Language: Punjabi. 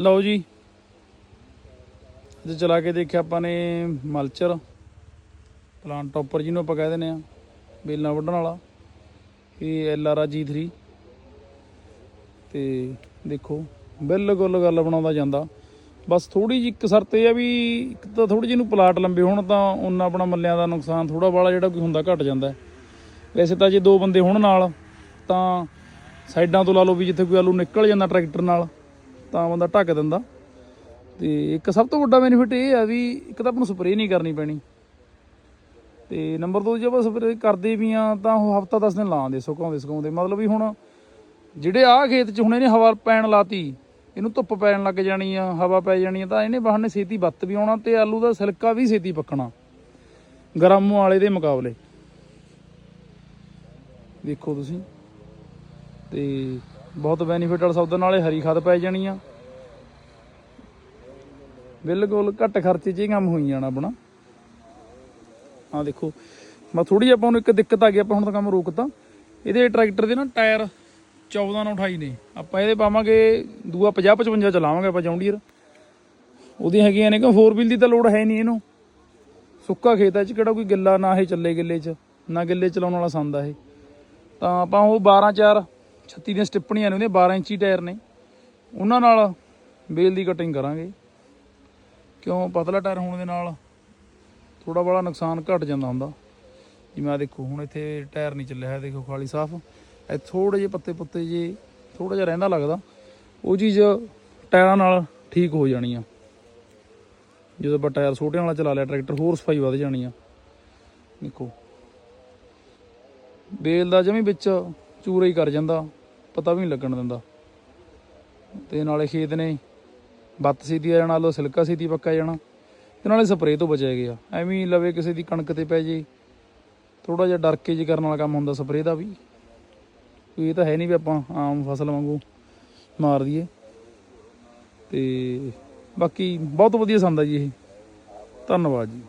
ਲਓ ਜੀ। ਅੱਜ ਚਲਾ ਕੇ ਦੇਖਿਆ ਆਪਾਂ ਨੇ ਮਲਚਰ ਪਲਾਂਟ ਟੌਪਰ ਜਿਹਨੂੰ ਆਪਾਂ ਕਹਿ ਦਿੰਦੇ ਆ ਬੇਲਾਂ ਵੱਢਣ ਵਾਲਾ, ਇਹ ਐਲ ਆਰ ਆ G3 ਤੇ ਦੇਖੋ, ਬਿਲਕੁਲ ਗੱਲ ਬਣਾਉਂਦਾ ਜਾਂਦਾ। ਬਸ ਥੋੜੀ ਜਿਹੀ ਇੱਕ ਸ਼ਰਤ ਇਹ ਆ ਵੀ ਇੱਕ ਤਾਂ ਥੋੜੀ ਜਿਹੀ ਨੂੰ ਪਲਾਟ ਲੰਬੇ ਹੋਣ ਤਾਂ ਉਹਨਾਂ ਆਪਣਾ ਮੱਲਿਆਂ ਦਾ ਨੁਕਸਾਨ ਥੋੜਾ ਬਾਲਾ ਜਿਹੜਾ ਕੋਈ ਹੁੰਦਾ ਘਟ ਜਾਂਦਾ। ਵੈਸੇ ਤਾਂ ਜੇ ਦੋ ਬੰਦੇ ਹੋਣ ਨਾਲ, ਤਾਂ ਸਾਈਡਾਂ ਤੋਂ ਲਾ ਲਓ ਵੀ ਜਿੱਥੇ ਕੋਈ ਆਲੂ ਨਿਕਲ ਜਾਂਦਾ ਟਰੈਕਟਰ ਨਾਲ ਤਾਂ ਬੰਦਾ ਢੱਕ ਦਿੰਦਾ। ਤੇ ਇੱਕ ਸਭ ਤੋਂ ਵੱਡਾ ਬੈਨੀਫਿਟ ਇਹ ਆ ਵੀ ਇੱਕ ਤਾਂ ਆਪਾਂ ਨੂੰ ਸਪਰੇਅ ਨਹੀਂ ਕਰਨੀ ਪੈਣੀ। ਤੇ ਨੰਬਰ 2 ਜੇ ਆਪਾਂ ਸਪਰੇਅ ਕਰਦੇ ਵੀ ਆ ਤਾਂ ਉਹ ਹਫਤਾ 10 ਦਿਨ ਲਾਉਂਦੇ, ਸੁਕਾਉਂਦੇ ਸੁਕਾਉਂਦੇ। ਮਤਲਬ ਵੀ ਹੁਣ ਜਿਹੜੇ ਆ ਖੇਤ 'ਚ ਹੁਣ ਇਹਨੇ ਹਵਾ ਪੈਣ ਲਾਤੀ, ਇਹਨੂੰ ਧੁੱਪ ਪੈਣ ਲੱਗ ਜਾਣੀ ਆ, ਹਵਾ ਪੈ ਜਾਣੀ ਆ, ਤਾਂ ਇਹਨੇ ਬਹਾਨੇ ਛੇਤੀ ਬੱਤ ਵੀ ਆਉਣਾ ਤੇ ਆਲੂ ਦਾ ਸਿਲਕਾ ਵੀ ਛੇਤੀ ਪੱਕਣਾ। ਗਰਮ ਵਾਲੇ ਦੇ ਮੁਕਾਬਲੇ। ਦੇਖੋ ਤੁਸੀਂ। ਤੇ ਬਹੁਤ ਬੈਨੀਫਿਟ ਵਾਲਾ ਸੌਦਾ, ਨਾਲੇ ਹਰੀ ਖਾਦ ਪੈ ਜਾਣੀ ਆ। ਬਿਲਕੁਲ ਘੱਟ ਖਰਚੇ 'ਚ ਹੀ ਕੰਮ ਹੋਈ ਜਾਣਾ ਆਪਣਾ। ਆ ਦੇਖੋ, ਮੈਂ ਥੋੜੀ ਜਿਹੀ ਆਪਾਂ ਨੂੰ ਇੱਕ ਦਿੱਕਤ ਆ ਗਈ, ਆਪਾਂ ਹੁਣ ਤਾਂ ਕੰਮ ਰੋਕਤਾ। ਇਹਦੇ ਟਰੈਕਟਰ ਦੇ ਨਾ ਟਾਇਰ 14 ਨਾਲ 28 ਨੇ। ਆਪਾਂ ਇਹਦੇ ਪਾਵਾਂਗੇ, ਦੂਆ 50 55 ਚਲਾਵਾਂਗੇ ਆਪਾਂ ਜੌਂਡੀਅਰ। ਉਹਦੀਆਂ ਹੈਗੀਆਂ ਨੇ ਕਿ 4 ਵੀਲ ਦੀ ਤਾਂ ਲੋਡ ਹੈ ਨਹੀਂ ਇਹਨੂੰ। ਸੁੱਕਾ ਖੇਤ ਹੈ ਚ ਕਿਹੜਾ ਕੋਈ ਗਿੱਲਾ ਨਾ ਇਹ ਚੱਲੇ ਗਿੱਲੇ 'ਚ, ਨਾ ਗਿੱਲੇ ਚਲਾਉਣ ਵਾਲਾ ਸੰਦ ਆ ਇਹ। ਤਾਂ ਆਪਾਂ ਉਹ 12 4 36 ਦੀਆਂ ਸਟਿੱਪਣੀਆਂ ਨੇ ਉਹਦੇ 12 ਇੰਚੀ ਟਾਇਰ ਨੇ। ਉਹਨਾਂ ਨਾਲ ਬੇਲ ਦੀ ਕਟਿੰਗ ਕਰਾਂਗੇ। ਕਿਉਂ? ਪਤਲਾ ਟਾਇਰ ਹੋਣ ਦੇ ਨਾਲ ਥੋੜਾ ਬੜਾ ਨੁਕਸਾਨ ਘਟ ਜਾਂਦਾ ਹੁੰਦਾ। ਜਿਵੇਂ ਆ ਦੇਖੋ, ਹੁਣ ਇੱਥੇ ਟਾਇਰ ਨਹੀਂ ਚੱਲਿਆ ਹੈ ਦੇਖੋ ਖਾਲੀ ਸਾਫ਼। ਇਹ ਥੋੜੇ ਜਿਹੇ ਪੱਤੇ ਪੁੱਤੇ ਜੇ ਥੋੜਾ ਜਿਹਾ ਰਹਿੰਦਾ ਲੱਗਦਾ। ਉਹ ਚੀਜ਼ ਟਾਇਰਾਂ ਨਾਲ ਠੀਕ ਹੋ ਜਾਣੀ ਆ ਜਦੋਂ ਆਪਾਂ ਟਾਇਰ ਛੋਟਿਆਂ ਵਾਲਾ ਚਲਾ ਲਿਆ, ਟਰੈਕਟਰ ਹੋਰ ਸਫ਼ਾਈ ਵੱਧ ਜਾਣੀ ਆ। ਦੇਖੋ, ਬੇਲ ਦਾ ਜਮੀ ਵਿੱਚ ਚੂਰਾ ਹੀ ਕਰ ਜਾਂਦਾ। ਪਤਾ ਵੀ ਨਹੀਂ ਲੱਗਣ ਦਿੰਦਾ। ਤੇ ਨਾਲੇ ਖੇਤ ਨੇ ਬੱਤ ਸੀਦੀ ਆ ਜਾਣਾ, ਲੋ ਸਿਲਕਾ ਸੀਦੀ ਪੱਕਾ ਜਾਣਾ, ਤੇ ਨਾਲੇ ਸਪਰੇਅ ਤੋਂ ਬਚਿਆ ਗਿਆ। ਐਵੇਂ ਲਵੇ ਕਿਸੇ ਦੀ ਕਣਕ ਤੇ ਪੈ ਜੇ ਥੋੜਾ ਜਿਹਾ ਡਰ ਕੇ ਜੀ ਕਰਨ ਵਾਲਾ ਕੰਮ ਹੁੰਦਾ ਸਪਰੇਅ ਦਾ ਵੀ ਇਹ ਤਾਂ ਹੈ ਨਹੀਂ ਵੀ ਆਪਾਂ ਆਮ ਫਸਲ ਵਾਂਗੂ ਮਾਰ ਦਈਏ। ਤੇ ਬਾਕੀ ਬਹੁਤ ਵਧੀਆ ਸੰਦ ਆ ਜੀ ਇਹ। ਧੰਨਵਾਦ ਜੀ।